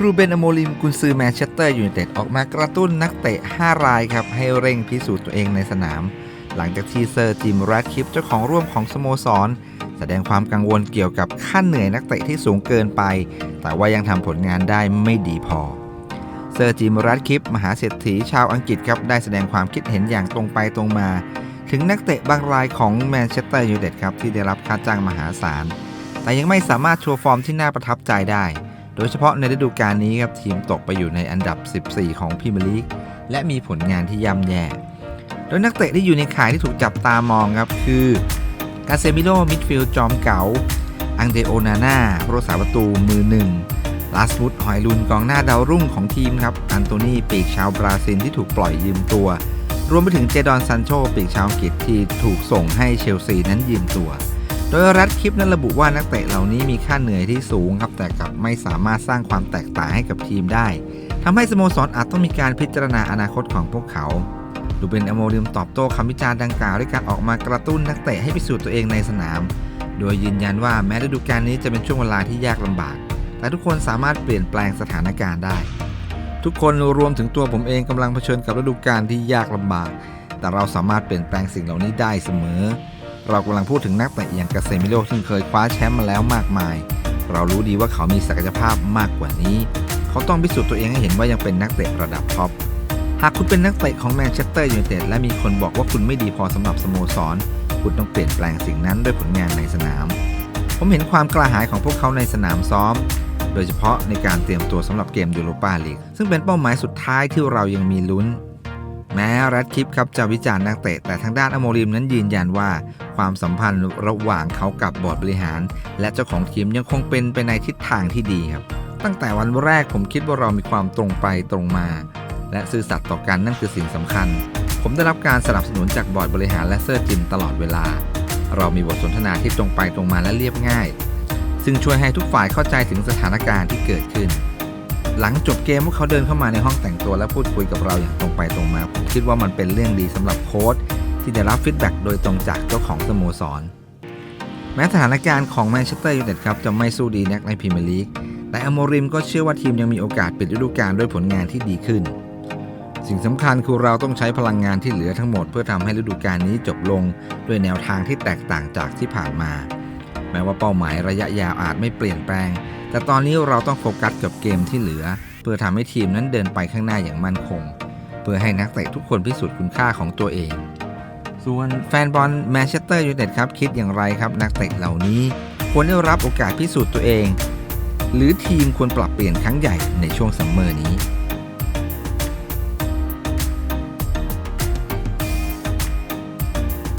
รูเบนอโมลิมกุนซือแมนเชสเตอร์ยูไนเต็ดออกมากระตุ้นนักเตะ 5 รายครับ ให้เร่งพิสูจน์ตัวเองในสนาม หลังจากที่เซอร์จิมแรดคิปเจ้าของร่วมของสโมสร แสดงความกังวลเกี่ยวกับค่าเหนื่อยนักเตะที่สูงเกินไป แต่ว่ายังทำผลงานได้ไม่ดีพอ เซอร์จิมแรดคิป มหาเศรษฐีชาวอังกฤษครับได้แสดงความคิดเห็นอย่างตรงไปตรงมา ถึงนักเตะบางรายของแมนเชสเตอร์ยูไนเต็ดครับที่ได้รับค่าจ้างมหาศาลแต่ยังไม่สามารถโชว์ฟอร์มที่น่าประทับใจได้ โดยเฉพาะในฤดูกาลนี้ครับทีมตกไปอยู่ในอันดับ 14 ของพรีเมียร์ลีกและมีผลงานที่ย่ำแย่ โดยนักเตะที่อยู่ในข่ายที่ถูกจับตามองครับคือกาเซมิโลมิดฟิลด์จอมเก๋า อังเดโอนาน่าผู้รักษาประตูมือหนึ่งลาสมุดหอยลุนกองหน้าดาวรุ่งของทีมครับ อันโตนีปีกชาวบราซิลที่ถูกปล่อยยืมตัว รวมไปถึงเจดอนซันโชปีกชาวอังกฤษที่ถูกส่งให้เชลซีนั้นยืมตัว โดยรัฐคลิปนั้นระบุว่านักเตะเหล่านี้มีค่าเหนื่อยที่สูงครับ แต่กลับไม่สามารถสร้างความแตกต่างให้กับทีมได้ทำให้สโมสรอาจต้องมีการพิจารณาอนาคตของพวกเขาดูเบนอโมริมตอบโต้คำวิจารณ์ดังกล่าวด้วยการออกมากระตุ้นนักเตะให้พิสูจน์ตัวเองในสนาม โดยยืนยันว่าแม้ฤดูกาลนี้จะเป็นช่วงเวลาที่ยากลำบาก แต่ทุกคนสามารถเปลี่ยนแปลงสถานการณ์ได้ ทุกคนรวมถึงตัวผมเองกำลังเผชิญกับฤดูกาลที่ยากลำบาก แต่เราสามารถเปลี่ยนแปลงสิ่งเหล่านี้ได้เสมอ เรากำลังพูดถึงนักเตะอย่างกาเซมิโลซึ่งเคยคว้าแชมป์มาแล้วมากมาย เรารู้ดีว่าเขามีศักยภาพมากกว่านี้ เขาต้องพิสูจน์ตัวเองให้เห็นว่ายังเป็นนักเตะระดับท็อป หากคุณเป็นนักเตะของแมนเชสเตอร์ยูไนเต็ดและมีคนบอกว่าคุณไม่ดีพอสำหรับสโมสร คุณต้องเปลี่ยนแปลงสิ่งนั้นด้วยผลงานในสนาม ผมเห็นความกล้าหาญของพวกเขาในสนามซ้อม โดยเฉพาะในการเตรียมตัวสำหรับเกมยูโรปาลีกซึ่งเป็นเป้าหมายสุดท้ายที่เรายังมีลุ้น แม้แรดคลิปครับจะวิจารณ์นักเตะ แต่ทางด้านอโมริมนั้นยืนยันว่า ความสัมพันธ์ระหว่างเขากับบอร์ดบริหาร และเจ้าของทีมยังคงเป็นไปในทิศทางที่ดีครับ ตั้งแต่วันแรกผมคิดว่าเรามีความตรงไปตรงมา และซื่อสัตย์ต่อกันนั่นคือสิ่งสำคัญ ผมได้รับการสนับสนุนจากบอร์ดบริหารและเซอร์จิมตลอดเวลา เรามีบทสนทนาที่ตรงไปตรงมาและเรียบง่าย ซึ่งช่วยให้ทุกฝ่ายเข้าใจถึงสถานการณ์ที่เกิดขึ้น หลังจบเกมพวกเขาเดินเข้ามาในห้องแต่งตัวและพูดคุยกับเราอย่างตรงไปตรงมาผมคิดว่ามันเป็นเรื่องดีสำหรับโค้ชที่ได้รับฟีดแบ็กโดยตรงจากเจ้าของสโมสร แม้สถานการณ์ของแมนเชสเตอร์ยูไนเต็ดครับจะไม่สู้ดีนักในพรีเมียร์ลีกแต่อโมริมก็เชื่อว่าทีมยังมีโอกาสปิดฤดูกาลด้วยผลงานที่ดีขึ้น สิ่งสำคัญคือเราต้องใช้พลังงานที่เหลือทั้งหมด เพื่อทำให้ฤดูกาลนี้จบลงด้วยแนวทางที่แตกต่างจากที่ผ่านมา แม้ว่าเป้าหมายระยะยาวอาจไม่เปลี่ยนแปลง แต่ตอนนี้เราต้องโฟกัสกับเกมที่เหลือ เพื่อทำให้ทีมนั้นเดินไปข้างหน้าอย่างมั่นคง เพื่อให้นักเตะทุกคนพิสูจน์คุณค่าของตัวเอง ส่วนแฟนบอลแมนเชสเตอร์ยูไนเต็ดครับคิดอย่างไรครับ นักเตะเหล่านี้ ควรได้รับโอกาสพิสูจน์ตัวเอง หรือทีมควรปรับเปลี่ยนครั้งใหญ่ในช่วงซัมเมอร์นี้